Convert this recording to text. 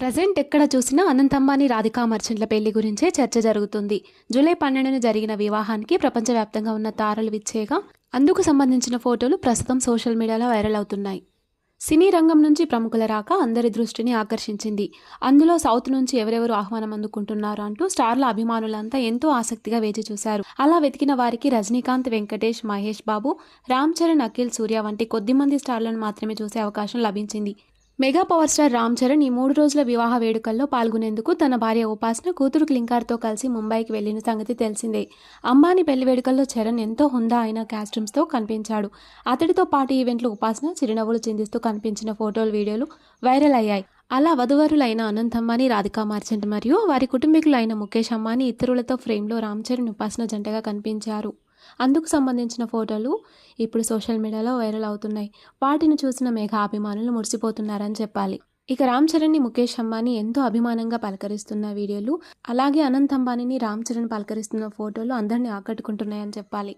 Present ఎక్కడ చూసినా అనంతంబాని అంబానీ రాధికా మర్చెంట్ల పెళ్ళి గురించే చర్చ జరుగుతుంది. జూలై పన్నెండున జరిగిన వివాహానికి ప్రపంచవ్యాప్తంగా ఉన్న తారలు విచ్చేగా అందుకు సంబంధించిన ఫోటోలు ప్రస్తుతం సోషల్ మీడియాలో వైరల్ అవుతున్నాయి. సినీ రంగం నుంచి ప్రముఖుల రాక అందరి దృష్టిని ఆకర్షించింది. అందులో సౌత్ నుంచి ఎవరెవరు ఆహ్వానం అందుకుంటున్నారు అంటూ స్టార్ల అభిమానులంతా ఎంతో ఆసక్తిగా వేచి చూశారు. అలా వెతికిన వారికి రజనీకాంత్ వెంకటేష్ మహేష్ బాబు రామ్ చరణ్ అఖిల్ సూర్య వంటి కొద్దిమంది స్టార్లను మాత్రమే చూసే అవకాశం లభించింది. Mega power star Ram Charan ఈ మూడు రోజుల వివాహ వేడుకల్లో పాల్గొనేందుకు తన భార్య ఉపాసన కూతురు క్లింకార్తో కలిసి ముంబైకి వెళ్ళిన సంగతి తెలిసిందే. అంబానీ పెళ్ళి వేడుకల్లో చరణ్ ఎంతో హుందా అయిన కాస్ట్యూమ్స్తో కనిపించాడు. అతడితో పాటు ఈవెంట్లో ఉపాసన చిరునవ్వులు చిందిస్తూ కనిపించిన ఫోటోలు వీడియోలు వైరల్ అయ్యాయి. అలా వధువరులైన అనంత్ అంబానీ రాధికా మార్చెంట్ మరియు వారి కుటుంబీకులైన ముఖేష్ అంబానీ ఇతరులతో ఫ్రేమ్లో రామ్ చరణ్ ఉపాసన జంటగా కనిపించారు. అందుకు సంబంధించిన ఫోటోలు ఇప్పుడు సోషల్ మీడియాలో వైరల్ అవుతున్నాయి. వాటిని చూసిన మేఘ అభిమానులు మురిసిపోతున్నారని చెప్పాలి. ఇక రామ్ చరణ్ని ముఖేష్ అంబానీ ఎంతో అభిమానంగా పలకరిస్తున్న వీడియోలు అలాగే అనంత్ అంబానీని రామ్ చరణ్ పలకరిస్తున్న ఫోటోలు అందరినీ ఆకట్టుకుంటున్నాయని చెప్పాలి.